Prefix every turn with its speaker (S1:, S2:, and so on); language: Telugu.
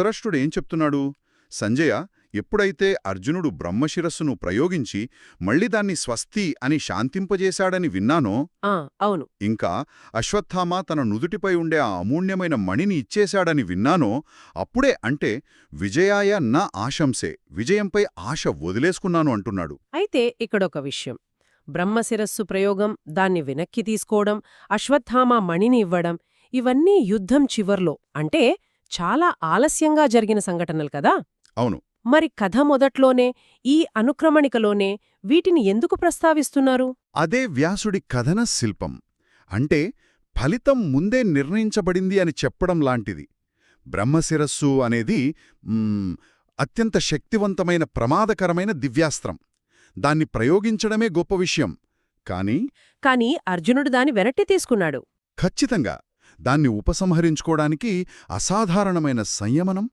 S1: ధృతరాష్ట్రుడు ఏం చెప్తున్నాడు? సంజయ ఎప్పుడైతే అర్జునుడు బ్రహ్మశిరస్సును ప్రయోగించి మళ్ళీ దాన్ని స్వస్తి అని శాంతింపజేశాడని విన్నానో?
S2: ఆ అవును.
S1: ఇంకా అశ్వత్థామ తన నుదుటిపై ఉండే ఆ అమూల్యమైన మణిని ఇచ్చేశాడని విన్నానో? అప్పుడే అంటే విజయాయ నా ఆశంసే విజయంపై ఆశ వదిలేసుకున్నాను అంటున్నాడు.
S2: అయితే ఇక్కడొక విషయం. బ్రహ్మశిరస్సు ప్రయోగం దాన్ని వెనక్కి తీసుకోవడం అశ్వత్థామ మణిని ఇవ్వడం ఇవన్నీ యుద్ధం చివర్లో. అంటే చాలా ఆలస్యంగా జరిగిన సంఘటనలు కదా?
S1: అవును.
S2: మరి కథ మొదట్లోనే ఈ అనుక్రమణికలోనే వీటిని ఎందుకు ప్రస్తావిస్తున్నారు?
S1: అదే వ్యాసుడి కథన శిల్పం. అంటే ఫలితం ముందే నిర్ణయించబడింది అని చెప్పడం లాంటిది. బ్రహ్మశిరస్సు అనేది అత్యంత శక్తివంతమైన ప్రమాదకరమైన దివ్యాస్త్రం. దాన్ని ప్రయోగించడమే గొప్ప విషయం. కాని
S2: కాని అర్జునుడు దాని వెనక్కి తీసుకున్నాడు.
S1: ఖచ్చితంగా. దాన్ని ఉపసంహరించుకోవడానికి అసాధారణమైన సంయమనం?